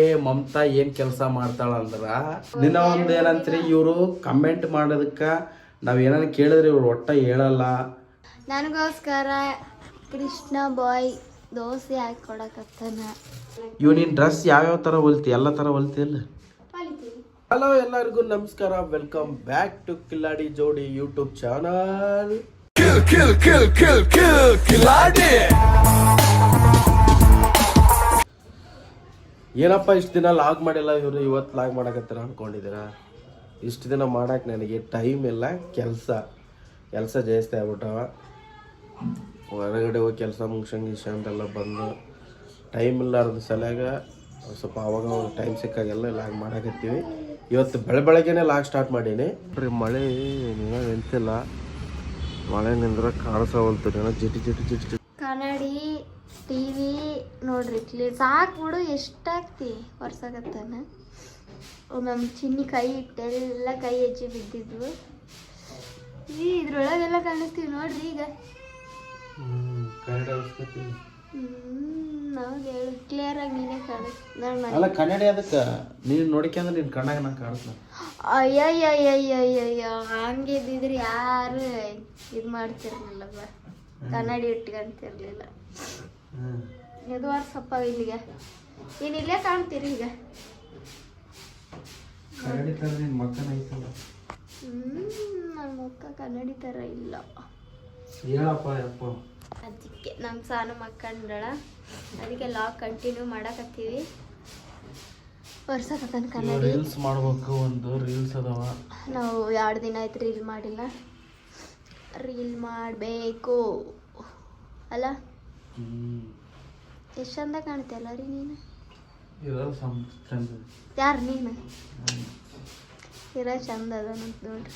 ಏ ಮಮತಾ ಏನ್ ಕೆಲಸ ಮಾಡ್ತಾಳ ಅಂದ್ರ ನಿನ್ನ ಒಂದ್ ಏನಂತ್ರಿ ಇವರು ಕಮೆಂಟ್ ಮಾಡೋದಕ್ಕ ನಾವ್ ಏನಾರ ಕೇಳಿದ್ರೆ ಇವ್ರು ಒಟ್ಟ ಹೇಳಲ್ಲ ನನಗೋಸ್ಕರ ಕೃಷ್ಣ ಬಾಯ್ ದೋಸೆ ಹಾಕಿ ಕೊಡಕತ್ತಾನ ಇವ್ ನೀನ್ ಡ್ರೆಸ್ ಯಾವ್ಯಾವ ತರ ಹೊಲ್ತಿ ಎಲ್ಲ ತರ ಹೊಲ್ತಿಯಲ್ಲ ಹಲೋ ಎಲ್ಲರಿಗೂ ನಮಸ್ಕಾರ ವೆಲ್ಕಮ್ ಬ್ಯಾಕ್ ಟು ಕಿಲ್ಲಾಡಿ ಜೋಡಿ ಯೂಟ್ಯೂಬ್ ಚಾನಲ್ ಏನಪ್ಪ ಇಷ್ಟು ದಿನ ಲಾಗ್ ಮಾಡಿಲ್ಲ ಇವರು? ಇವತ್ತು ಲಾಗ್ ಮಾಡಕತ್ತಾರ ಅನ್ಕೊಂಡಿದ್ದೀರಾ? ಇಷ್ಟು ದಿನ ಮಾಡಕ್ಕೆ ನನಗೆ ಟೈಮ್ ಇಲ್ಲ, ಕೆಲಸ. ಕೆಲಸ ಜಾಸ್ತಿ ಆಗ್ಬಿಟ್ಟವ. ಹೊರಗಡೆ ಹೋಗಿ ಕೆಲಸ ಮುಗಿಸಂಗೆ ಅಂತೆಲ್ಲ ಬಂದು ಟೈಮ್ ಇಲ್ಲಾರ್ದ ಸಲಗ ಸ್ವಲ್ಪ ಅವಾಗ ಟೈಮ್ ಸಿಕ್ಕಾಗೆಲ್ಲ ಲಾಗ್ ಮಾಡಕತ್ತೀವಿ. ಇವತ್ತು ಬೆಳೆ ಬೆಳಗ್ಗೆನೆ ಲಾಗ್ ಸ್ಟಾರ್ಟ್ ಮಾಡೀನಿ. ಮಳೆ ನಿಂತಿಲ್ಲ. ಮಳೆ ನಿಂದ್ರೆ ಕಾಣಿಸವಲ್ತು ಏನೋ ಜಿಟಿ ಜಿಟಿ ಜಿಟಿ ಟಿವಿ ನೋಡ್ರಿ ಕ್ಲೀನ್ ಸಾಕು ಬಿಡು ಎಷ್ಟಾಗ್ತಿ ಹೊರ್ಸಾಗತ್ತಾನ ಒಮ್ಮೊಮ್ಮೆ ಚಿನ್ನಿ ಕೈ ಇಟ್ಟೆಲ್ಲ ಕೈ ಹೆಜ್ಜೆ ಬಿದ್ದಿದ್ವು. ಈ ಇದ್ರೊಳಗೆಲ್ಲ ಕಾಣಿಸ್ತೀವಿ ನೋಡ್ರಿ ಈಗ. ಹೇಳು ಕ್ಲಿಯರ್ ಆಗಿ ನೀನೇ ಕಾಣಿಸ್ ಅಲ್ಲ ಕನ್ನಡಿ ಅದಕ್ಕೆ? ನೀನು ನೋಡಿಕೊಂಡ್ರೆ ನಿನ್ನ ಕಣ್ಣಾಗ ನಂಗೆ ಕಾಣಿಸ್ಲ ಅಯ್ಯಯ್ಯಯ್ಯಯ್ಯಯ್ಯಯ್ಯ ಹಂಗಿದ್ದಿದ್ರೆ ಯಾರು ಇದು ಮಾಡ್ತಿರ್ಲಿಲ್ಲ ಬಾ ಕನ್ನಡಿ ಇಟ್ಕೊಂತಿರ್ಲಿಲ್ಲ. ಇದು ಸಪ್ಪ ಇಲ್ಲಿಗೆ. ನೀನು ಇಲ್ಲೇ ಕಾಣ್ತೀರಿ ಈಗ. ಕನ್ನಡಿ ಥರ ನಿನ್ನ ಮಕ್ಕನ ಐತಲ್ಲ ಹ್ಮ್ ನನ್ನ ಮುಖ ಕನ್ನಡಿ ಥರ ಇಲ್ಲ. ಹೇಳಪ್ಪ ಯಪ್ಪ. ಅದಕ್ಕೆ ನಮ್ಮ ಸಾನು ಮಕ್ಕಂಡಳ ಅದಕ್ಕೆ ಲಾಗ್ ಕಂಟಿನ್ಯೂ ಮಾಡಕತ್ತೀವಿ. ವರ್ಷಕತನ ಕನ್ನಡಿ. ರೀಲ್ಸ್ ಮಾಡಬೇಕು ಒಂದು ರೀಲ್ಸ್ ಅದಾವ. ನಾವು ಎರಡು ದಿನ ಆಯ್ತು ರೀಲ್ ಮಾಡಿಲ್ಲ. ರೀಲ್ ಮಾಡಬೇಕು. ಅಲ್ಲ? ಎಷ್ಟು ಚಂದ ರೀ ನೀನು ಇರೋ ಸಮ್ ಚಂದ. ಯಾರು ನೀನು ಇರೋ ಚಂದ ಅದ ನೋಡ್ರಿ.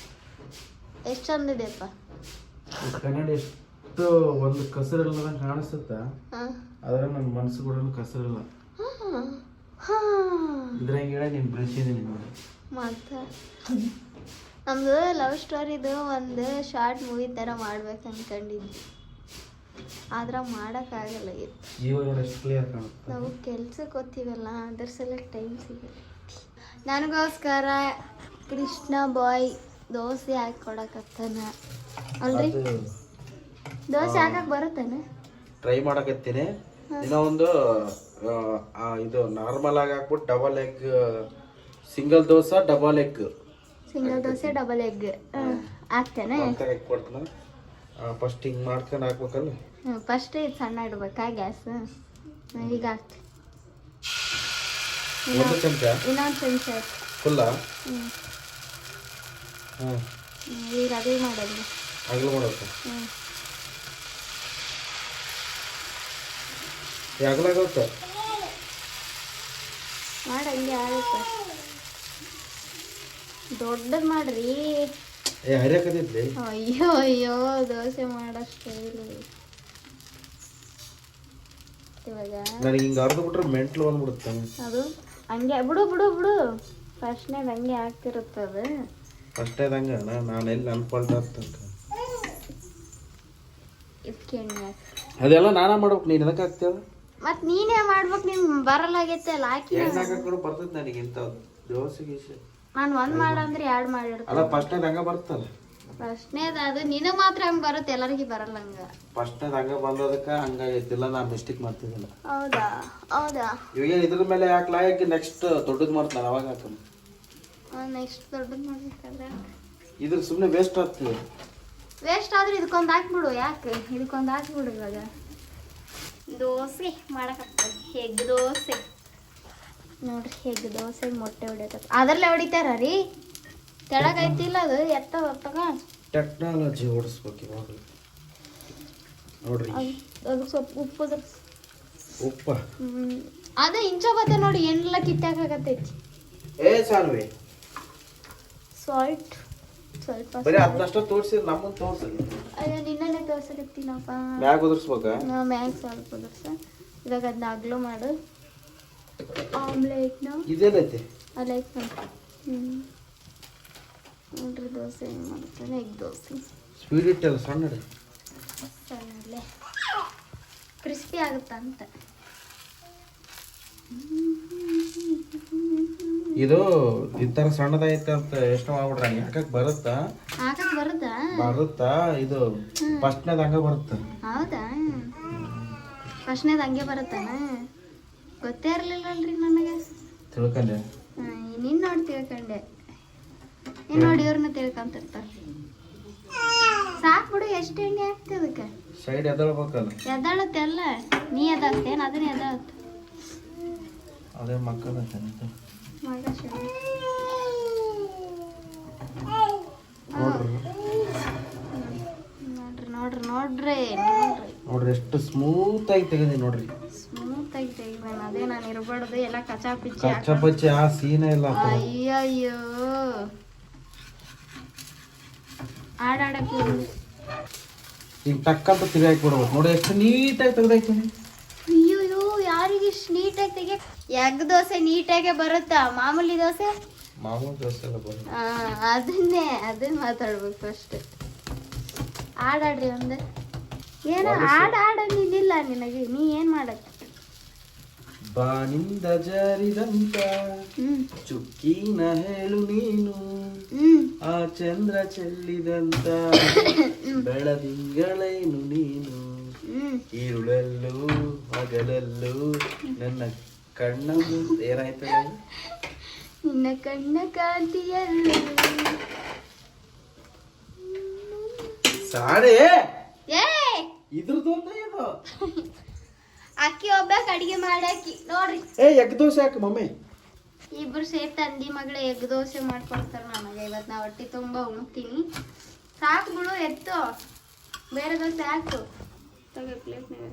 ಎಷ್ಟು ಚಂದ ಇದೆಯಪ್ಪ ಈ ಕನ್ನಡಿ ಎಷ್ಟು ಒಂದು ಕಸರಿಲ್ಲದಂಗೆ ಕಾಣಿಸುತ್ತ? ಹಾಂ. ಆದ್ರೆ ನನ್ನ ಮನಸ್ಸು ಕೂಡ ಕಸರಿಲ್ಲ. ಇದ್ರಂಗೆ ಹೇಳ ನೀನು ಬೆಳೆಸಿದ್ದೀನಿ ಮತ್ತು? ನಮ್ದು ಲವ್ ಸ್ಟೋರಿದು ಒಂದು ಶಾರ್ಟ್ ಮೂವಿ ಥರ ಮಾಡ್ಬೇಕು ಅನ್ಕೊಂಡಿದ್ವಿ ಆದ್ರೆ ಮಾಡೋಕ್ಕಾಗಲ್ಲ ನಾವು ಕೆಲ್ಸಕ್ಕೆ ಹೋಗ್ತೀವಲ್ಲ ಅದ್ರ ಸಲ ಟೈಮ್ ಸಿಗಲ್ಲ. ನನಗೋಸ್ಕರ ಕೃಷ್ಣ ಬಾಯ್ ದೋಸೆ ಹಾಕಿ ಕೊಡಕತ್ತಾನ ಅಲ್ರಿ ದೋಸೆ ಹಾಕಕ್ ಬರುತ್ತಾನೆ? ಟ್ರೈ ಮಾಡಕತ್ತೀನಿ. ಇನ್ನೂ ಒಂದು ಇದು ನಾರ್ಮಲ್ ಆಗಿ ಹಾಕ್ಬಿಟ್ಟು double egg single dosa double egg single dosa double egg ಹಾಕ್ತೇನೆ. ಕೊಡ್ತಾನ ಫಸ್ಟ್ ಹಿಂಗೆ ಮಾಡ್ಕೊಂಡು ಹಾಕ್ಬೇಕಲ್ಲ? ಫಸ್ಟ್ ಇದು ಸಣ್ಣ ಇಡ್ಬೇಕಾ ಗ್ಯಾಸ್? ಈಗ ಹಾಕ್ತಿ ಒಂದು ಚಮಚ? ಇನ್ನೊಂದು ಚಮಚ ಫುಲ್ಲ? ಹ್ಞೂ ಈಗ ಅದೇ ಮಾಡೋದು. ಅಗಲು ಮಾಡೋಕೆ ಹ್ಞೂ ಅಗಲಾಗುತ್ತೆ ಮಾಡಿ ಹಂಗೆ ಆಗುತ್ತೆ. ದೊಡ್ಡದು ಮಾಡ್ರಿ. ಏ ಹರಿಯಾಕತೈತ್ಲಿ ಅಯ್ಯೋ ಅಯ್ಯೋ ದೋಸೆ ಮಾಡಷ್ಟು ಇಲ್ಲ. ಇವಾಗ ನನಗೆ ಹಿಂಗೆ ಅರ್ದು ಬಿಟ್ರೆ ಮೆಂಟ್ಲು ಬಂದ್ಬಿಡುತ್ತೆ. ಅದು? ಹಂಗೆ ಬಿಡು ಬಿಡು ಬಿಡು. ಫಸ್ಟ್ನೇದು ಹಂಗೆ ಆಗ್ತಿರುತ್ತೆ ಅದು. ಹಂಗೆ ನಾನು ಎಲ್ಲಿ ಅನ್ಫಾಲ್ಟ್ ಆಗ್ತಂತ. ಇದಕ್ಕೆ ಎಣ್ಣೆ ಅದೆಲ್ಲ ನಾನೇ ಮಾಡ್ಬೇಕು ನೀನು ಎದಕ್ಕೆ ಹಾಕ್ತೀಯ ಮತ್ ನೀನೇ ಮಾಡ್ಬೇಕು ನಿಮ್ಗೆ ಬರಲಾಗೈತೆ ಅಲ್ಲ ಹಾಕಿ ಬರ್ತದೆ ನನಗೆ ಇಂಥದ್ದು. ದೋಸೆ ಗೀಸೆ ನಾನು ಒಂದು ಮಾಡಂದ್ರೆ ಎರಡು ಮಾಡಿರ್ತೀನಿ. ಅಲ್ಲ ಫಸ್ಟ್ನೇದ ಹಂಗೆ ಬರ್ತಲ್ಲ ಫಸ್ಟ್ನೇದು ಅದು ನಿನಗೆ ಮಾತ್ರ ಹಂಗೆ ಬರುತ್ತೆ ಎಲ್ಲರಿಗೂ ಬರಲ್ಲ ಹಂಗೆ. ಫಸ್ಟ್ನೇದು ಹಂಗೆ ಬಂದದಕ್ಕೆ ಹಂಗಾಗೈತಿಲ್ಲ ನಾನು ಮಿಸ್ಟೇಕ್ ಮಾಡ್ತಿದ್ದಿಲ್ಲ ಹೌದಾ? ಹೌದಾ? ಇವಾಗ ಇದ್ರ ಮೇಲೆ ಹಾಕ್ಲಾ ಯಾಕೆ ನೆಕ್ಸ್ಟ್ ದೊಡ್ಡದು ಮಾಡ್ತಾನೆ ಅವಾಗ ಹಾಕನು ನೆಕ್ಸ್ಟ್ ದೊಡ್ಡದು ಮಾಡ್ಬೇಕಾದ್ರೆ? ಇದ್ರ ಸುಮ್ಮನೆ ವೇಸ್ಟ್ ಆಗ್ತದೆ. ವೇಸ್ಟ್ ಆದ್ರೆ ಇದಕ್ಕೊಂದು ಹಾಕ್ಬಿಡು ಯಾಕೆ? ಇದಕ್ಕೊಂದು ಹಾಕ್ಬಿಡು ಇವಾಗ. ದೋಸೆ ಮಾಡಕತ್ತೀನಿ ಹೆಗ್ ದೋಸೆ. ನೋಡ್ರಿ ಹೆಗ್ ದೋಸೆ ಮೊಟ್ಟೆ ಹೊಡಿಯತ್ತ ಅದ್ರಲ್ಲೇ ಹೊಡಿತಾರ ರೀ? ತೆಳಗೈತಿಲ್ಲ ಅದು ಎತ್ತ ಹೊತ್ತಗ ಟೆಕ್ನಾಲಜಿ ಓಡಿಸ್ಬೇಕು ಇವಾಗ. ನೋಡ್ರಿ. ಅದಕ್ಕೆ ಸ್ವಲ್ಪ ಉಪ್ಪು. ಉಪ್ಪ ಅದ ಇಂಚ ಬತ್ತೆ ನೋಡಿ ಏನೆಲ್ಲ ಕಿತ್ತಾಕತ್ತೈತಿ ಏ ಸಾಲ್ವಿ ಸಾಲ್ಟ್ ಸ್ವಲ್ಪ ಬರೀ ಅದನ್ನಷ್ಟ ತೋರಿಸಿ ನಮ್ಮನ್ನ ತೋರ್ಸಿ. ಅಯ್ಯೋ ನಿನ್ನೆ ತೋರ್ಸಕತ್ತೀನಪ್ಪ ಮ್ಯಾಗ ಉದುರ್ಸ್ಬೇಕ? ನಾ ಮ್ಯಾಗ ಸ್ವಲ್ಪ ದೋಸೆ ಇವಾಗ ಅದನ್ನ ಅಗ್ಲು ಮಾಡು. ಆಮ್ಲೆಟ್ನ? ಇದೇನೈತೆ? ಹ್ಞೂ ನೋಡ್ರಿ ದೋಸೆ ಹೆಂಗೆ ಮಾಡ್ತಾನೆ ಎಗ್ ದೋಸೆ. ಸ್ವೀಟ್ ಇಟ್ಟಲ್ಲ ಸಣ್ಣ ಸಣ್ಣಲ್ಲೇ ಕ್ರಿಸ್ಪಿ ಆಗುತ್ತಂತ ಅಂತ. ಇದು ಈ ಥರ ಸಣ್ಣದೈತೆ ಅಂತ ಎಷ್ಟು ಮಾಡ್ಬಿಡ್ರ ಯಾಕಕ್ ಬರುತ್ತಾ? ಹಾಕಕ್ ಬರುತ್ತಾ? ಬರುತ್ತಾ? ಇದು ಫಸ್ಟ್ನೇದು ಹಂಗ ಬರುತ್ತ. ಹೌದಾ? ಫಸ್ಟ್ನೇದು ಹಂಗೆ ಬರುತ್ತಾನ? ಗೊತ್ತೇ ಇರಲಿಲ್ಲಲ್ರಿ ನನಗೆ. ತಿಳ್ಕೊಂಡೆ. ನಿನ್ನ ನೋಡಿ ತಿಳ್ಕೊಂಡೆ. ನೀನು ನೋಡಿ ಇವ್ರನ್ನ ತಿಳ್ಕೊಂತಿರ್ತಾರೆ. ಸಾಕು ಬಿಡು ಎಷ್ಟು ಎಣ್ಣೆ ಹಾಕ್ತಿ ಅದಕ್ಕೆ? ಸೈಡ್ ಎದಳ್ಬೇಕಲ್ಲ ಎದಳತ್ತೆ ಅಲ್ಲ ನೀ ಎದ್ದಾಳ್ತೇನು ಅದನ್ನ ಎದ್ದಾಳತ್ತೆ? ಅದೇ ಮಕ್ಕಳ ಮಗ. ನೋಡ್ರಿ. ನೋಡ್ರಿ ನೋಡ್ರಿ ನೋಡ್ರಿ ಎಷ್ಟು ಸ್ಮೂತ್ ಆಗಿ ತೆಗೆದಿ ನೋಡ್ರಿ. ಅದೇ ನಾನು ಇರಬಾರ್ದು ಎಲ್ಲ ಕಚಾ ಪಿಚ್ಚಿ ಕಚ್ಚ ಪಚ್ಚಿ ಆ ಸೀನೇ ಇಲ್ಲ ಅಯ್ಯಯ್ಯೋ. ಆಡಾಡಕ್ಕೆ ಈಗ ಟಕ್ಕಂತ ತಿರುಗಿ ಹಾಕ್ಬಿಡ್ಬೇಕು ನೋಡಿ ಎಷ್ಟು ನೀಟಾಗಿ ತೆಗ್ದಾಕ್ತೀನಿ ಅಯ್ಯೋ ಯಾರಿಗೆ ಇಷ್ಟು ನೀಟಾಗಿ ತೆಗೆ? ಎಗ್ ದೋಸೆ ನೀಟಾಗೆ ಬರುತ್ತಾ? ಮಾಮೂಲಿ ದೋಸೆ? ಮಾಮೂಲಿ ದೋಸೆ ಎಲ್ಲ ಬರುತ್ತೆ. ಆ, ಅದನ್ನೇ ಅದನ್ನ ಮಾತಾಡ್ಬೇಕು ಫಸ್ಟ್ ಆಡಾಡ್ರಿ ಒಂದು. ಏನೋ ಆಡ ಆಡ ನಿಲ್ಲ ನಿನಗೆ ನೀ ಏನ್ ಮಾಡಕ್ ಬಾನಿಂದ ಜಾರಿದಂತ ಚುಕ್ಕಿನ ಹೇಳು ನೀನು ಆ ಚಂದ್ರ ಚೆಲ್ಲಿದಂತ ಬೆಳದಿಂಗಳೇನು ನೀನು ಈರುಳಲ್ಲೂ ಹಗಲಲ್ಲೂ ನನ್ನ ಕಣ್ಣ ಏನಾಯ್ತಲ್ಲ ನಿನ್ನ ಕಣ್ಣ ಕಾಂತಿಯಲ್ಲ. ಸಾಡೆ! ಇದ್ರದ್ದು ಇದು ಅಕ್ಕಿ ಒಬ್ಬಾಕ ಅಡಿಗೆ ಮಾಡಾಕಿ ನೋಡ್ರಿ. ಏ ಎಗ್ ದೋಸೆ ಹಾಕಿ ಮಮ್ಮಿ. ಇಬ್ರು ಸೇರಿ ತಂದಿ ಮಗಳ ಎಗ್ ದೋಸೆ ಮಾಡ್ಕೊಡ್ತಾರ ನನಗೆ ಇವತ್ತು ನಾ ಹೊಟ್ಟೆ ತುಂಬ ಉಣ್ತೀನಿ. ಸಾಕು ಬಿಡು ಎತ್ತು. ಬೇರೆ ದೋಸೆ ಹಾಕು. ತಗೋ ಪ್ಲೇಟ್ನಾಗ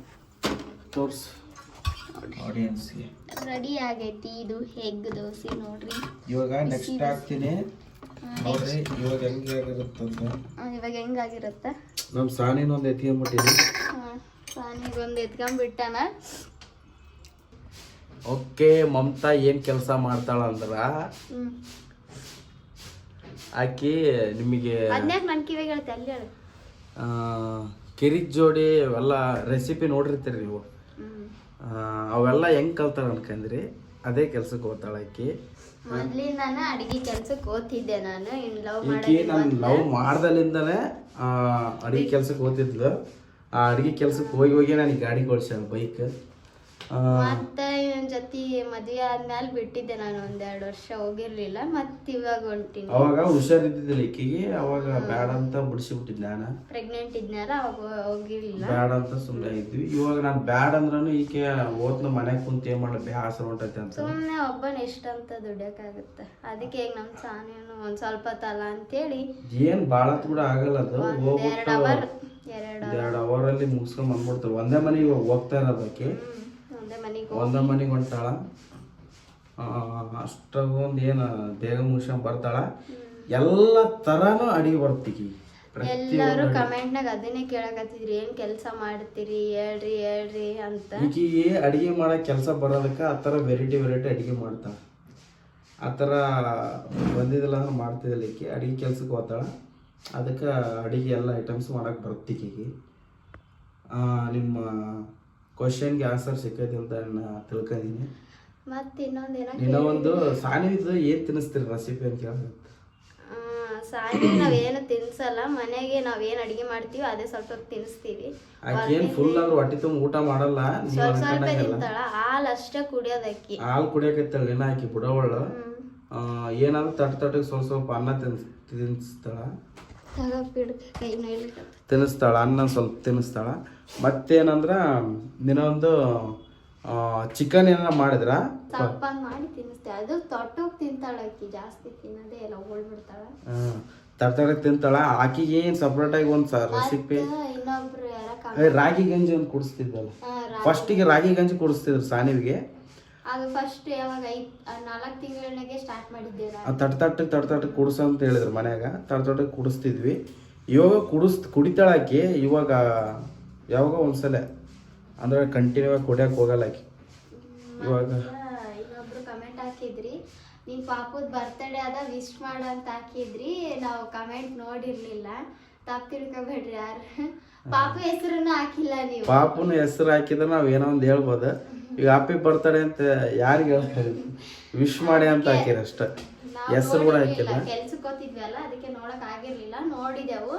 ತೋರ್ಸು. ಆಡಿಯನ್ಸ್ಗೆ ರೆಡಿ ಆಗೈತಿ ಇದು ಎಗ್ ದೋಸೆ ನೋಡ್ರಿ. ಇವಾಗ ನೆಕ್ಸ್ಟ್ ಹಾಕ್ತೀನಿ. ನೋಡ್ರಿ ಇವಾಗ ಹೆಂಗಾಗಿರುತ್ತೆ ಇವಾಗ ಹೆಂಗಾಗಿರುತ್ತೆ ನಮ್ಮ ಸಾನಿನ ಒಂದು ಎತ್ಕೊಂಡ್ಬಿಟ್ಟಿನಿ ಸಾನಿಗೊಂದು ಎತ್ಕೊಂಡ್ಬಿಟ್ಟಾನ ಓಕೆ ಮಮತಾ ಏನ್ ಕೆಲಸ ಮಾಡ್ತಾಳ ಅಂದ್ರ? ಆಕಿ ನಿಮಗೆ ಅದ್ನ್ಯಾಕ್ ನನ್ ಕಿವಿಗೆ ಹೇಳ್ತೆ ಅಲ್ಲಿ ಹೇಳು. ಆ, ಕಿರಿಕ್ ಜೋಡಿ ಅವೆಲ್ಲ ರೆಸಿಪಿ ನೋಡಿರ್ತೀರಿ ನೀವು? ಆ, ಅವೆಲ್ಲ ಹೆಂಗ್ ಕಲ್ತಾಳ ಅನ್ಕಂದ್ರಿ? ಅದೇ ಕೆಲ್ಸಕ್ಕೆ ಹೋಗ್ತಾಳ ಆಕಿ. ನಾನು ಅಡಿಗೆ ಕೆಲ್ಸಕ್ಕೆ ಓದ್ತಿದ್ದೆ ನಾನು ಇನ್ ಲವ್ ಈಕಿ ನನ್ ಲವ್ ಮಾಡ್ದಲಿಂದನೇ ಅಡಿಗೆ ಕೆಲ್ಸಕ್ಕೆ ಹೋಗ್ತಿದ್ಲು. ಆ ಅಡಿಗೆ ಕೆಲ್ಸಕ್ಕೆ ಹೋಗಿ ಹೋಗಿ ನನಗೆ ಗಾಡಿ ಕೊಡ್ಸ್ಯಾಳ ಬೈಕ್ ಮತ್ತೆ ಇವನ್ ಜೊತೆ ಮದ್ವೆ ಆದ್ಮೇಲೆ ಬಿಟ್ಟಿದ್ದೆ ನಾನು ಒಂದೆರಡು ವರ್ಷ ಹೋಗಿರ್ಲಿಲ್ಲ ಮತ್ತೆ ಇವಾಗ ಹೊಂಟಿನಿ. ಅವಾಗ ಹುಷಾರಿದ್ದಿದ್ದಿಲ್ಲ ಈಕಿಗೆ ಅವಾಗ ಬ್ಯಾಡ ಅಂತ ಬಿಡಿಸಿಬಿಟ್ಟಿದ್ದೆ ನಾನು. ಪ್ರೆಗ್ನೆಂಟ್ ಇದ್ನಾರ ಅವಾಗ ಹೋಗಿರ್ಲಿಲ್ಲ. ಬೇಡ ಅಂತ ಸುಮ್ಮನೆ ಇದ್ವಿ. ಇವಾಗ ನಾನು ಬ್ಯಾಡ ಅಂದ್ರೂ ಈಕೆ ಓದ್ನ ಮನೆಗೆ ಕುಂತ ಏನ್ ಮಾಡ್ಲಿ ಬೇಸರ ಹೊಂಟೈತೆ ಅಂತ. ಸುಮ್ಮನೆ ಒಬ್ಬನ ಎಷ್ಟಂತ ದುಡಿಯಕ್ಕಾಗತ್ತ ಅದಕ್ಕೆ ಈಗ ನಮ್ಮ ಸಾನೇನು ಒಂದ್ ಸ್ವಲ್ಪ ತಲ ಅಂತೇಳಿ ಏನು ಭಾಳ ಕೂಡ ಆಗಲ್ಲ ಅದು. ಹೋಗ್ಬಿಟ್ಟು ಎರಡ್ ಅವರ್ ಅಲ್ಲಿ ಮುಗಿಸ್ಕೊಂಡ್ ಬಂದ್ಬಿಡ್ತಾರೆ ಒಂದೇ ಮನೆಗೆ ಇವಾಗ ಹೋಗ್ತಾ ಇರೋದಕ್ಕೆ ಒಂದೇ ಮನೆಗೆ ಹೊಂಟಾಳ. ಅಷ್ಟೊಂದು ಏನು ಬೇಗ ಮುಗಿಸ್ಕೊಂಡ್ ಬರ್ತಾಳ. ಎಲ್ಲ ತರಾನು ಅಡಿಗೆ ಬರ್ತೀವಿ ಎಲ್ಲರೂ ಕಮೆಂಟ್ ನಾಗ ಅದನ್ನೇ ಕೇಳಕತ್ತಿದ್ರಿ. ಏನ್ ಕೆಲ್ಸ ಮಾಡ್ತೀರಿ? ಹೇಳ್ರಿ ಹೇಳ್ರಿ ಅಂತ. ಈಕಿಗೆ ಅಡಿಗೆ ಮಾಡಕ್ ಕೆಲಸ ಬರೋದಕ್ಕೆ ಆ ಥರ ವೆರೈಟಿ ವೆರೈಟಿ ಅಡಿಗೆ ಮಾಡ್ತಾಳ. ಆ ಥರ ಬಂದಿದ್ದಿಲ್ಲ ಅಂದ್ರೆ ಮಾಡ್ತಿದ್ದಿಲ್ಲ ಈಕಿ. ಅಡಿಗೆ ಕೆಲ್ಸಕ್ಕೆ ಹೋಗ್ತಾಳ. ಅದಕ್ಕೆ ಅಡುಗೆ ಎಲ್ಲ ಐಟಮ್ಸ್ ಮಾಡಕ್ಕೆ ಬರ್ತೀಕಿಗೆ ನಿಮ್ಮ ಕ್ವಶನ್ಗೆ ಆನ್ಸರ್ ಸಿಕ್ಕೈತಿ ಅಂತ ನಾನು ತಿಳ್ಕೊಂಡಿನಿ ಮತ್ತೆ ಇನ್ನೊಂದು ಏನೋ ಒಂದು ಸಾನಿವಿದ ಏನು ತಿನ್ನಿಸ್ತೀರಿ ರೆಸಿಪಿ ಅಂತ ಕೇಳಿದ್ರೆ ಸಾಯಂಕಾಲ ನಾವೇನು ತಿನ್ಸಲ್ಲ ಮನೆಗೆ ಏನು ಅಡಿಗೆ ಮಾಡ್ತೀವಿ ಅದೇ ಸ್ವಲ್ಪ ಸ್ವಲ್ಪ ತಿನ್ನಿಸ್ತೀವಿ ಆಕೆ ಏನು ಫುಲ್ ಆದ್ರೂ ಹೊಟ್ಟೆ ತುಂಬ ಊಟ ಮಾಡಲ್ಲ ಸ್ವಲ್ಪ ಸ್ವಲ್ಪ ತಿಂತಾಳ ಹಾಲ್ ಅಷ್ಟೇ ಕುಡಿಯೋದಕ್ಕಿ ಹಾಲು ಕುಡಿಯಕತ್ತಾಳ ಏನ ಆಕಿ ಬಿಡೋವಳು. ಏನಾದ್ರು ತಟ್ ತಟ್ಟಿಗೆ ಸ್ವಲ್ಪ ಸ್ವಲ್ಪ ಅನ್ನ ತಿನ್ಸ್ ತಿನ್ನಿಸ್ತಾಳ ತಿನ್ನಿಸ್ತಾಳ ಅನ್ನ ಸ್ವಲ್ಪ ತಿನ್ನಿಸ್ತಾಳ. ಮತ್ತೇನಂದ್ರ ನಿನ್ನೊಂದು ಚಿಕನ್ ಏನಾರ ಮಾಡಿದ್ರ? ಮಾಡಿ ಅದು ತೊಟ್ಟೋಗಿ ತಿಂತಾಳ ಅಕ್ಕಿ ಜಾಸ್ತಿ ತಿನ್ನೋದೇ ಎಲ್ಲ ಹೋಗ್ಬಿಡ್ತಾಳ ತಟ್ ತಟ್ಟಗೆ ತಿಂತಾಳ. ಆಕಿಗೆ ಏನು ಸಪ್ರೇಟಾಗಿ ಒಂದು ರೆಸಿಪಿ ರಾಗಿ ಗಂಜಿ ಒಂದು ಕುಡಿಸ್ತಿದ್ದಲ್ಲ ಫಸ್ಟ್ ಫಸ್ಟಿಗೆ ರಾಗಿ ಗಂಜಿ ಕುಡಿಸ್ತಿದ್ರು ಸಾನಿವಿಗೆ. ಅದು ಫಸ್ಟ್ ಯಾವಾಗ ಐದ್ ನಾಲ್ಕು ತಿಂಗಳನಾಗೆ ಸ್ಟಾರ್ಟ್ ಮಾಡಿದ್ದೇವೆ ತಡ ತಟ್ ತಡ ತಟ್ ತಟ್ಟಗೆ ಕುಡಿಸ ಅಂತ ಹೇಳಿದ್ರು ಮನ್ಯಾಗ. ತಟ್ ತಡ ಕುಡಿಸ್ತಿದ್ವಿ. ಇವಾಗ ಕುಡಿಸ್ ಕುಡಿತಾಳಾಕಿ ಇವಾಗ ಯಾವಾಗ ಒಂದ್ಸಲ? ಅಂದ್ರೆ ಕಂಟಿನ್ಯೂ ಆಗಿ ಕುಡಿಯಕ್ಕೆ ಹೋಗಲ್ಲ ಆಕಿ. ಇವಾಗ ಇನ್ನೊಬ್ರು ಕಮೆಂಟ್ ಹಾಕಿದ್ರಿ ನಿಮ್ ಪಾಪದ ಬರ್ತಡೇ ಅದ ವಿಶ್ ಮಾಡ ಅಂತ ಹಾಕಿದ್ರಿ ನಾವು ಕಮೆಂಟ್ ನೋಡಿರ್ಲಿಲ್ಲ. ತಪ್ಪು ತಿಳ್ಕೊಬೇಡ್ರಿ ಯಾರು. ಪಾಪು ಹೆಸರನ್ನ ಹಾಕಿಲ್ಲ ನೀವು. ಪಾಪನ ಹೆಸರು ಹಾಕಿದ್ರೆ ನಾವ್ ಏನೋ ಒಂದ್ ಹೇಳ್ಬೋದು. ಈಗ ಆಪೀ ಬರ್ತಾಳೆ ಅಂತ ಯಾರಿಗೆ ಹೇಳ್ತಾರೆ ವಿಶ್ ಮಾಡಿ ಅಂತ ಹಾಕಿರ ಅಷ್ಟ. ಹೆಸರು ಕೂಡ ಹಾಕಿಲ್ಲ. ಕೆಲ್ಸಕ್ಕೆ ಹೋಗ್ತಿದ್ವಲ್ಲ ಅದಕ್ಕೆ ನೋಡಕ್ ಆಗಿರ್ಲಿಲ್ಲ ನೋಡಿದೆವು.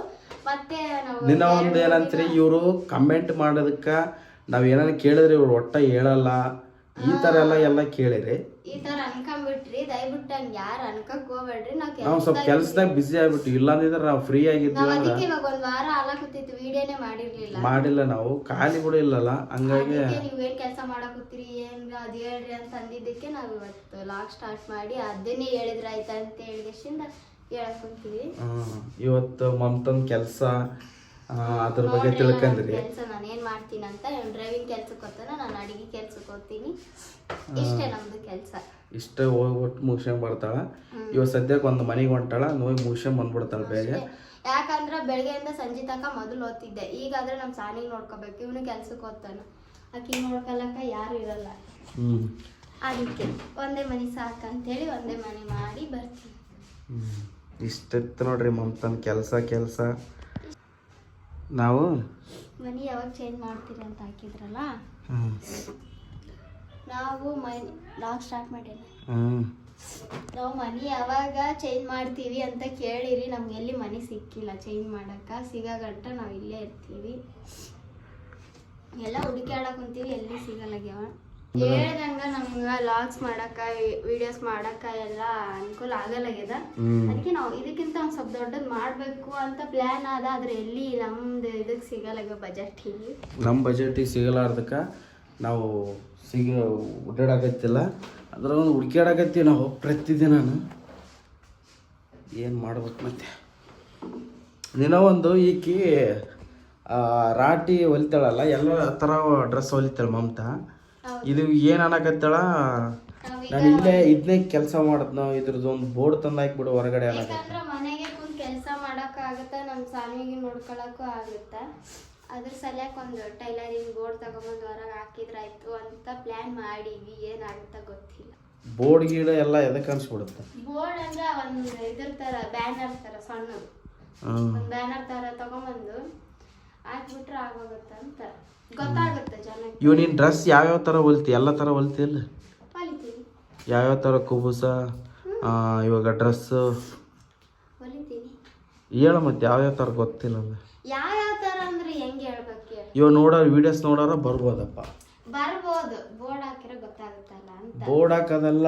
ಮತ್ತೆ ನಾವು ನಿನ್ನ ಒಂದು ಏನಂತ್ರಿ? ಇವರು ಕಮೆಂಟ್ ಮಾಡೋದಕ್ಕ ನಾವ್ ಏನಾರ ಕೇಳಿದ್ರೆ ಇವ್ರು ಒಟ್ಟ ಹೇಳಲ್ಲ. ಈ ತರ ಎಲ್ಲ ಎಲ್ಲ ಕೇಳಿರಿ ಈ ತರ ಅನ್ಕೊಂಡ್ಬಿಟ್ರಿ ದಯವಿಟ್ಟು ಹಂಗ ಯಾರು ಅನ್ಕಕ್ ಹೋಗ್ಬೇಡ್ರಿ ನಾವ್ ನಾವು ಸ್ವಲ್ಪ ಕೆಲ್ಸದಾಗ ಬಿಸಿ ಆಗ್ಬಿಟ್ಟು ಇಲ್ಲಾಂದಿದ್ರೆ ನಾವು ಫ್ರೀ ಆಗಿದ್ವಿ ನಾವ್ ಅಂದ್ರೆ ಅದಕ್ಕೆ ಇವಾಗ ಒಂದ್ ವಾರ ಹಾಲ ಕೂತಿತ್ತು ವಿಡಿಯೋನೇ ಮಾಡಿರ್ಲಿಲ್ಲ. ಮಾಡಿಲ್ಲ ನಾವು ಖಾಲಿ ಕೂಡ ಇಲ್ಲಲ್ಲ ಹಂಗಾಗಿ ಅದಕ್ಕೆ ನೀವ್ ಏನ್ ಕೆಲಸ ಮಾಡಕತ್ತೀರಿ ಏನ್ ಅದ್ ಹೇಳ್ರಿ ಅಂತ ಅಂದಿದ್ದಕ್ಕೆ ನಾವ್ ಇವತ್ತು ಲಾಗ್ ಸ್ಟಾರ್ಟ್ ಮಾಡಿ ಅದನ್ನೇ ಹೇಳಿದ್ರ ಆಯ್ತಾ ಅಂತ ಹೇಳಿದ ಹೇಳಕ್ ಕುಂತೀವಿ. ಹ್ಮ್, ಇವತ್ತು ಮಮತನ್ ಕೆಲಸ ಅದ್ರ ಬಗ್ಗೆ ತಿಳ್ಕೊಂಡ್ರಿ. ಕೆಲಸ ನಾನು ಏನ್ ಮಾಡ್ತೀನಿ ಅಂತ ಡ್ರೈವಿಂಗ್ ಕೆಲ್ಸಕ್ಕೆ ಹೋಗ್ತಾನ ನಾನು ಅಡಿಗೆ ಕೆಲ್ಸಕ್ಕೆ ಹೋಗ್ತೀನಿ. ಇಷ್ಟೇ ನಮ್ದು ಕೆಲ್ಸ. ಇಷ್ಟ ಒಟ್ಟು ಮುಗಿಸ್ಕೊಂಡ್ ಬರ್ತಾಳ. ಇವಾಗ ಸದ್ಯಕ್ಕೆ ಒಂದು ಮನೆಗೆ ಹೊಂಟಾಳ ನೋಯ್ ಮುಗಿಸ್ಕೊಂಡ್ ಬಂದ್ಬಿಡ್ತಾಳ ಬೇಗ ಯಾಕಂದ್ರೆ ಬೆಳಗ್ಗೆಯಿಂದ ಸಂಜೆ ತನಕ ಮೊದಲು ಓದ್ತಿದ್ದೆ. ಈಗಾದ್ರೆ ನಮ್ಮ ಸಾನಿಗೆ ನೋಡ್ಕೋಬೇಕು ಇವನು ಕೆಲ್ಸಕ್ಕೆ ಹೋಗ್ತಾನ. ಆಕಿ ನೋಡ್ಕೊಳಕ ಯಾರು ಇರಲ್ಲ. ಅದಕ್ಕೆ ಒಂದೇ ಮನೆ ಸಾಕಂತೇಳಿ ಒಂದೇ ಮನೆ ಮಾಡಿ ಬರ್ತೀನಿ. ಇಷ್ಟಿತ್ತು ನೋಡ್ರಿ ಮಮತನ್ ಕೆಲಸ ಕೆಲಸ. ನಾವು? ಮನಿ ಯಾವಾಗ ಚೇಂಜ್ ಮಾಡ್ತೀರಿ ಅಂತ ಹಾಕಿದ್ರಲ್ಲ? ನಾವು ನಾವು ಮನೆ ಸ್ಟಾರ್ಟ್ ಮಾಡಿಲ್ಲ ನಾವು ಮನಿ ಯಾವಾಗ ಚೇಂಜ್ ಮಾಡ್ತೀವಿ ಅಂತ ಕೇಳಿರಿ ನಮ್ಗೆ ಎಲ್ಲಿ ಮನಿ ಸಿಕ್ಕಿಲ್ಲ ಚೇಂಜ್ ಮಾಡಕ್ಕ. ಸಿಗೋ ಗಂಟ ನಾವು ಇಲ್ಲೇ ಇರ್ತೀವಿ. ಎಲ್ಲ ಹುಡುಕ್ಯಾಡಕ್ ಕುಂತೀವಿ ಎಲ್ಲಿ ಸಿಗಲ್ಲಾಗ್ಯಾವ ಹೇಳ್ದಂಗ ನಮ್ಗ ಲಾಗ್ಸ್ ಮಾಡಕ ವಿಡಿಯೋಸ್ ಮಾಡಕ ಎಲ್ಲ ಅನುಕೂಲ ಆಗಲ್ಲಾಗ್ಯದ ಅದಕ್ಕೆ ನಾವು ಇದಕ್ಕಿಂತ ಒಂದ್ ಸ್ವಲ್ಪ ದೊಡ್ಡದ್ ಮಾಡ್ಬೇಕು ಅಂತ ಪ್ಲಾನ್ ಅದ ಆದ್ರೆ ಎಲ್ಲಿ ನಮ್ದು ಇದಕ್ ಸಿಗಲ್ಲ ಬಜೆಟ್ ಇಲ್ಲಿ. ನಮ್ಮ ಬಜೆಟಿಗೆ ಸಿಗಲಾರ್ದಕ್ಕ ನಾವು ಸಿಗ ಓಡಾಡಕತ್ತಿಲ್ಲ ಅದ್ರ ಒಂದು ಹುಡ್ಕ್ಯಾಡಕತ್ತೀವಿ ನಾವು ಪ್ರತಿದಿನನು. ಏನು ಮಾಡ್ಬೇಕು ಮತ್ತೆ? ದಿನ ಒಂದು ಈಕಿ ರಾಟಿ ಹೊಲಿತಾಳಲ್ಲ ಎಲ್ಲ ಥರ ಡ್ರೆಸ್ ಹೊಲಿತಾಳೆ ಮಮತಾ. ಇದು ಏನ್ ಅನ್ನಕತ್ತಳ? ನಾನು ಇಲ್ಲೇ ಇದನ್ನೇ ಕೆಲಸ ಮಾಡತ್ ನಾವು ಇದ್ರದ್ದು ಒಂದು ಬೋರ್ಡ್ ತಂದು ಹಾಕ್ಬಿಡು ಹೊರಗಡೆ ಅನ್ನಕ ಯಾಕಂದ್ರ ಮನೆಗೆ ಒಂದು ಕೆಲಸ ಮಾಡಕ್ ಆಗತ್ತ ನಮ್ ಸಾಮಿಗೆ ನೋಡ್ಕೊಳಕ್ಕೂ ಆಗುತ್ತ. ಅದ್ರ ಸಲಕ್ಕೆ ಒಂದು ಟೈಲರಿಂಗ್ ಬೋರ್ಡ್ ತಗೊಂಬಂದ್ ಹೊರಗೆ ಹಾಕಿದ್ರಾಯ್ತು ಅಂತ ಪ್ಲಾನ್ ಮಾಡೀವಿ ಏನಾಗುತ್ತ ಗೊತ್ತಿಲ್ಲ. ಬೋರ್ಡ್ ಗೀಡ ಎಲ್ಲ ಎದಕ್ಕೆ ಅನ್ಸ್ಬಿಡುತ್ತೆ? ಬೋರ್ಡ್ ಅಂದ್ರೆ ಒಂದು ಇದ್ರ ತರ ಬ್ಯಾನರ್ ತರ ಸಣ್ಣ ಒಂದ್ ಬ್ಯಾನರ್ ತರ ತಗೊಂಬಂದು ಹಾಕ್ಬಿಟ್ರೆ ಆಗೋಗುತ್ತೆ ಅಂತ ಗೊತ್ತಾಗುತ್ತೆ ಜನಕ್ಕೆ. ಇವ್ ನೀನ್ ಡ್ರೆಸ್ ಯಾವ್ಯಾವ ಥರ ಹೊಲ್ತಿ? ಎಲ್ಲ ಥರ ಹೊಲ್ತಿಲ್ಲ ಯಾವ ಯಾವ್ಯಾವ ಥರ ಕುಬುಸ? ಆ, ಇವಾಗ ಡ್ರೆಸ್ಸು ಹೊಲಿತೀನಿ. ಹೇಳ ಮತ್ತೆ ಯಾವ್ಯಾವ ಥರ ಗೊತ್ತಿಲ್ಲ ಯಾವ ಯಾವ ತರ ಅಂದ್ರೆ ಹೆಂಗೆ ಹೇಳ್ಬೇಕು ಹೇಳು. ಇವಾಗ ನೋಡೋರು ವಿಡಿಯೋಸ್ ನೋಡೋರ ಬರ್ಬೋದಪ್ಪ. ಬರ್ಬೋದು. ಬೋರ್ಡ್ ಹಾಕಿರೋ ಗೊತ್ತಾಗುತ್ತಲ್ಲ ಅಂತ. ಬೋರ್ಡ್ ಹಾಕೋದಲ್ಲ.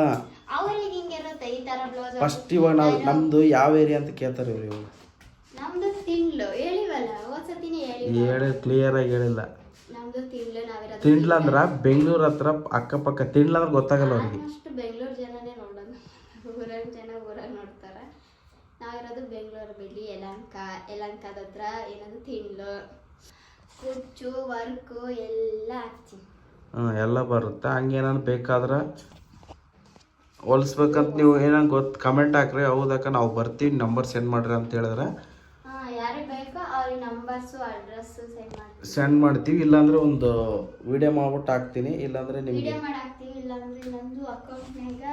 ಅವ್ರಿಗೆ ಹಿಂಗಿರುತ್ತೆ ಈ ತರ ಬ್ಲೌಸ್ ಫಸ್ಟ್ ಇವಾಗ ನಾವು ನಮ್ದು ಯಾವ ಏರಿಯಾ ಅಂತ ಕೇಳ್ತಾರೆ ಇವ್ರು ಇವಾಗ ನಮ್ದು ತಿಂಡ್ಲು ಹೇಳಿವಲ್ಲ ಹೋದ್ಸತಿನೇ ಹೇಳಿ ಹೇಳಿ ಕ್ಲಿಯರ್ ಆಗಿ ಹೇಳಿಲ್ಲ. ನಮ್ದು ತಿಂಡ್ಲು ನಾವಿರೋದು ತಿಂಡ್ಲ ಅಂದ್ರ ಬೆಂಗಳೂರು. ಹತ್ರ ಅಕ್ಕಪಕ್ಕ ತಿಂಡ್ಲ ಅಂದ್ರೆ ಗೊತ್ತಾಗಲ್ಲ ಅವ್ರಿಗೆ. ಅಷ್ಟು ಬೆಂಗಳೂರು ಜನನೇ ನೋಡೋದು. ಊರಾಗ ಜನ ಊರಾಗ ನೋಡ್ತಾರ. ನಾವಿರೋದು ಬೆಂಗಳೂರು ಬಿಡಿ ಯಲಂಕ ಯಲಂಕದ ಹತ್ರ ಏನದು ತಿಂಡ್ಲು. ಕುಚ್ಚು ವರ್ಕು ಎಲ್ಲ ಹಾಕ್ತೀನಿ ಹ್ಞೂ ಎಲ್ಲ ಬರುತ್ತೆ. ಹಂಗೇನಾದ್ರು ಬೇಕಾದ್ರೆ ಹೊಲಿಸ್ಬೇಕಂತ ನೀವು ಏನಂತ ಗೊತ್ತು ಕಮೆಂಟ್ ಹಾಕ್ರಿ. ಹೌದಕ್ಕ ನಾವು ಬರ್ತೀವಿ ನಂಬರ್ ಸೆಂಡ್ ಮಾಡ್ರಿ ಅಂತ ಹೇಳಿದ್ರೆ ಹಾ ಯಾರಿಗೆ ಬೇಕೋ ಅವ್ರಿಗೆ ನಂಬರ್ಸು ಅಡ್ರೆಸ್ಸು ಸೆಂಡ್ ಮಾಡ್ತೀನಿ. ಸೆಂಡ್ ಮಾಡ್ತೀವಿ ಇಲ್ಲಾಂದ್ರೆ ಒಂದು ವಿಡಿಯೋ ಮಾಡ್ಬಿಟ್ಟು ಹಾಕ್ತೀನಿ ಇಲ್ಲಾಂದ್ರೆ ನಿಮಗೆ ವಿಡಿಯೋ ಮಾಡಿ ಹಾಕ್ತೀವಿ ಇಲ್ಲಾಂದ್ರೆ ನಂದು ಅಕೌಂಟ್ನಾಗ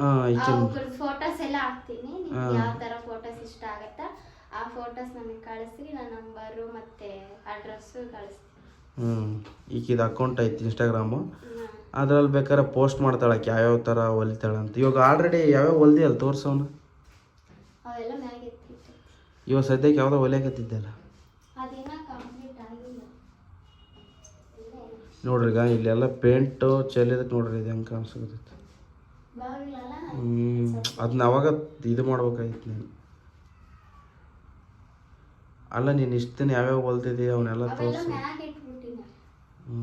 ಹಾಂ ಈಕೆ ಫೋಟೋಸ್ ಎಲ್ಲ ಹಾಕ್ತೀನಿ. ನಿಮ್ಗೆ ಯಾವ ತರ ಫೋಟೋಸ್ ಇಷ್ಟ ಆಗತ್ತಾ ಆ ಫೋಟೋಸ್ ನನಗೆ ಕಳಿಸಿ ನನ್ನ ನಂಬರು ಮತ್ತೆ ಅಡ್ರೆಸ್ಸು ಕಳಿಸ್ತೀನಿ. ಹ್ಞೂ ಇದು ಅಕೌಂಟ್ ಐತಿ ಇನ್ಸ್ಟಾಗ್ರಾಮು ಹ್ಮ್. ಅದ್ರಲ್ಲಿ ಬೇಕಾದ್ರೆ ಪೋಸ್ಟ್ ಮಾಡ್ತಾಳೆ ಆಕೆ ಯಾವ್ಯಾವ ಥರ ಹೊಲಿತಾಳೆ ಅಂತ. ಇವಾಗ ಆಲ್ರೆಡಿ ಯಾವ್ಯಾವ ಹೊಲ್ದಿ ಅಲ್ಲಿ ತೋರ್ಸೋನು? ಅವೆಲ್ಲ ಮ್ಯಾಗೆ ಎತ್ತಿತ್ತು ಇವಾಗ ಸದ್ಯಕ್ಕೆ ಯಾವುದೋ ಹೊಲಿಯಕತ್ತಿದ್ದಲ್ಲ ನೋಡ್ರಿ ಈಗ ಇಲ್ಲೆಲ್ಲ ಪೇಂಟು ಚೆಲ್ಲಿದಕ್ಕೆ ನೋಡ್ರಿ ಇದು ಹೆಂಗೆ ಕಾಣಿಸ್ತೈತಿ ಹ್ಞೂ ಅದನ್ನ ಅವಾಗ ಇದು ಮಾಡ್ಬೇಕಾಗಿತ್ತು ನೀನು. ಅಲ್ಲ ನೀನು ಇಷ್ಟು ದಿನ ಯಾವ್ಯಾವ ಹೊಲ್ದಿದ್ದೀಯ ಅವನ್ನೆಲ್ಲ ತೋರಿಸಿ. ಹ್ಞೂ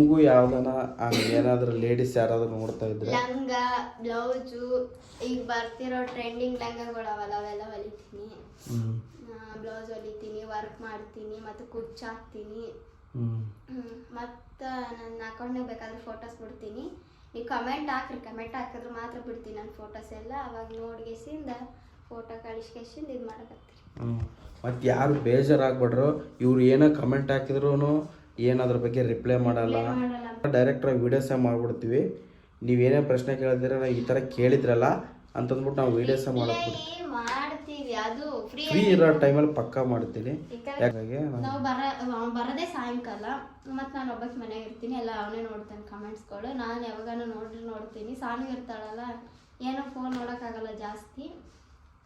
ನಿಮಗೂ ಯಾವ್ದಾನ ಏನಾದ್ರೂ ಲೇಡೀಸ್ ಯಾರಾದ್ರೂ ನೋಡ್ತಾ ಇದ್ರೆ? ಲಂಗ ಬ್ಲೌಸು ಈಗ ಬರ್ತಿರೋ ಟ್ರೆಂಡಿಂಗ್ ಲಂಗಗಳು ಅವಲ್ಲ ಹೊಲಿತೀನಿ. ಬ್ಲೌಸ್ ಹೊಲಿತೀನಿ ವರ್ಕ್ ಮಾಡ್ತೀನಿ ಮತ್ತು ಕುಚ್ಚ ಹಾಕ್ತೀನಿ. ಮತ್ತ ಮತ್ತು ನನ್ನ ಅಕೌಂಟ್ನಾಗ ಬೇಕಾದ್ರೆ ಫೋಟೋಸ್ ಬಿಡ್ತೀನಿ. ನೀವು ಕಮೆಂಟ್ ಹಾಕ್ರಿ ಕಮೆಂಟ್ ಹಾಕಿದ್ರೆ ಮಾತ್ರ ಬಿಡ್ತೀನಿ ನನ್ನ ಫೋಟೋಸ್ ಎಲ್ಲ. ಅವಾಗ ನೋಡ್ಗೆಸಿಂದ ಫೋಟೋ ಕಳಿಸ್ಕೇಸಿಂದ ಇದು ಮಾಡಕತ್ತೀರಿ ಮತ್ತು ಯಾರು ಬೇಜಾರಾಗ್ಬಿಡ್ರು ಇವ್ರು ಏನೋ ಕಮೆಂಟ್ ಹಾಕಿದ್ರು ಏನು ಅದ್ರ ಬಗ್ಗೆ ರಿಪ್ಲೈ ಮಾಡಲ್ಲ. ಡೈರೆಕ್ಟಾಗಿ ವೀಡಿಯೋಸೇ ಮಾಡ್ಬಿಡ್ತೀವಿ. ಏನೇ ಪ್ರಶ್ನೆ ಕೇಳಿದ್ರೆ ನಾವು ಈ ಥರ ಕೇಳಿದ್ರಲ್ಲ ಅಂತಂದ್ಬಿಟ್ಟು ನಾವು ವೀಡಿಯೋಸೇ ಮಾಡಕ್ಕೆ ಮಾಡ್ತೀವಿ ಅದು ಫ್ರೀ ಫ್ರೀ ಇರೋ ಟೈಮಲ್ಲಿ ಪಕ್ಕ ಮಾಡ್ತೀನಿ. ಯಾಕಾಗಿ ನಾವು ಬರ ಅವ್ನ್ ಬರೋದೇ ಸಾಯಂಕಾಲ. ಮತ್ತು ನಾನು ಒಬ್ಬಕ್ಕೆ ಮನೆಗೆ ಇರ್ತೀನಿ ಎಲ್ಲ ಅವನೇ ನೋಡ್ತಾನೆ ಕಮೆಂಟ್ಸ್ಗಳು ನಾನು ಯಾವಾಗಾನ ನೋಡ್ರಿ ನೋಡ್ತೀನಿ. ಸಾನು ಇರ್ತಾಳಲ್ಲ ಏನೋ ಫೋನ್ ನೋಡೋಕ್ಕಾಗಲ್ಲ ಜಾಸ್ತಿ.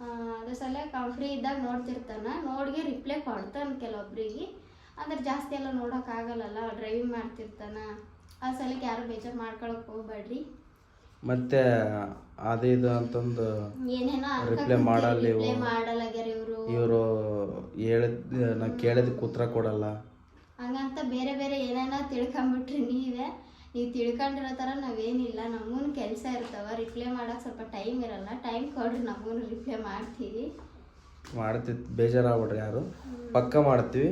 ಆ, ಅದ್ರ ಸಲ ಫ್ರೀ ಇದ್ದಾಗ ನೋಡ್ತಿರ್ತಾನೆ. ನೋಡಿಗೆ ರಿಪ್ಲೈ ಕೊಡ್ತಾನೆ ಕೆಲವೊಬ್ರಿಗೆ. ಅಂದ್ರೆ ಜಾಸ್ತಿ ಎಲ್ಲ ನೋಡೋಕ್ಕಾಗಲ್ಲಲ್ಲ ಡ್ರೈವಿಂಗ್ ಮಾಡ್ತಿರ್ತಾನ. ಆ ಸಲಕ್ಕೆ ಯಾರು ಬೇಜಾರು ಮಾಡ್ಕೊಳಕ್ಕೆ ಹೋಗ್ಬೇಡ್ರಿ. ಮತ್ತೆ ಅದು ಇದು ಅಂತಂದು ಏನೇನೋ ರಿಪ್ಲೈ ಮಾಡಲ್ಲ ಇವು. ರಿಪ್ಲೈ ಮಾಡಲ್ಲಾಗ್ಯಾರ ಇವರು. ಇವರು ಹೇಳಿದ ನಾ ಕೇಳಿದ ಉತ್ತರ ಕೊಡಲ್ಲ. ಹಂಗಂತ ಬೇರೆ ಬೇರೆ ಏನೇನೋ ತಿಳ್ಕೊಂಬಿಟ್ರಿ ನೀವೇ. ನೀವು ತಿಳ್ಕೊಂಡಿರೋ ಥರ ನಾವೇನಿಲ್ಲ ನಮಗೂ ಕೆಲಸ ಇರ್ತಾವ ರಿಪ್ಲೈ ಮಾಡೋಕೆ ಸ್ವಲ್ಪ ಟೈಮ್ ಇರಲ್ಲ. ಟೈಮ್ ಕೊಡ್ರಿ ನಮಗೂ ರಿಪ್ಲೈ ಮಾಡ್ತೀವಿ. ಮಾಡ್ತಿತ್ತು ಬೇಜಾರಾಗ್ಬಿಡ್ರಿ ಯಾರು? ಪಕ್ಕ ಮಾಡ್ತೀವಿ.